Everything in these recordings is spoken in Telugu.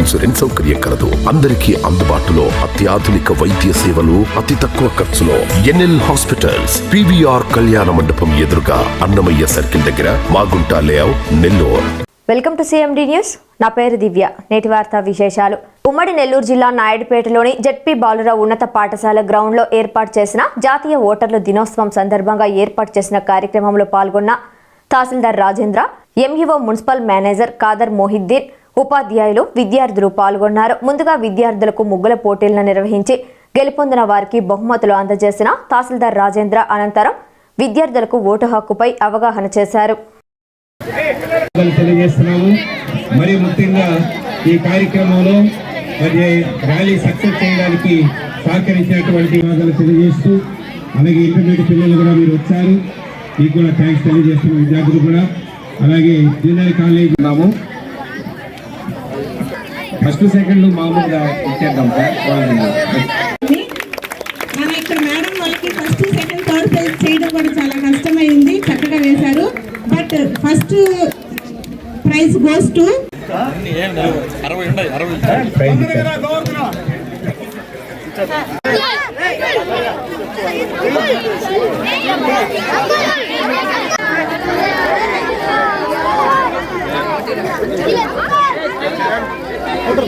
ఇన్సూరెన్స్ సౌకర్యం కలదు. అందరికీ అందుబాటులో అత్యాధునిక వైద్య సేవలు అతి తక్కువ ఖర్చులో ఎన్ఎల్ హాస్పిటల్స్ పివిఆర్ కళ్యాణ మండపం ఎదురుగా అన్నమయ్య సర్కిల్ దగ్గర Magunta layout Nellore. Welcome to CMD news. నా పేరు దివ్య. నేటి వార్తా విశేషాలు. ఉమ్మడి నెల్లూరు జిల్లా నాయుడుపేటలోని జెడ్పీ బాలురావు ఉన్నత పాఠశాల గ్రౌండ్లో ఏర్పాటు చేసిన జాతీయ ఓటర్ల దినోత్సవం సందర్భంగా ఏర్పాటు చేసిన కార్యక్రమంలో పాల్గొన్న tahsildar Rajendra MEO municipal manager Khader Mohiddin ఉపాధ్యాయులు విద్యార్థులు పాల్గొన్నారు. ముందుగా విద్యార్థులకు ముగ్గుల పోటీలను నిర్వహించి గెలుపొందిన వారికి బహుమతులు అందజేసిన తహసీల్దార్ రాజేంద్ర అనంతరం విద్యార్థులకు ఓటు హక్కుపై అవగాహన చేశారు. మరి ముఖ్యంగా ఈ కార్యక్రమంలో మరి ర్యాలీ సక్సెస్ చేయడానికి సహకరించినటువంటి ధన్యవాదాలు తెలియజేస్తూ అలాగే ఇంటర్మీడియట్ పిల్లలు కూడా మీరు వచ్చారు. మీకు కూడా థ్యాంక్స్ తెలియజేస్తున్న విద్యార్థులు కూడా. అలాగే జూనియర్ కాలేజ్ ఉన్నాము. ఫస్ట్ సెకండ్ మామూలుగా ఇచ్చేద్దాం సార్. మన ఇక్కడ మేడం వాళ్ళకి ఫస్ట్ సెకండ్ థర్డ్ ప్రైజ్ చేయడం కూడా చాలా కష్టమైంది చక్కగా వేశారు. But first prize goes to prize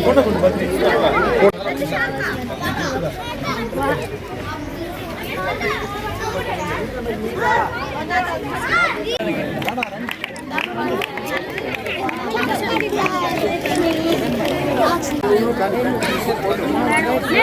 photo கொண்டு ஓகே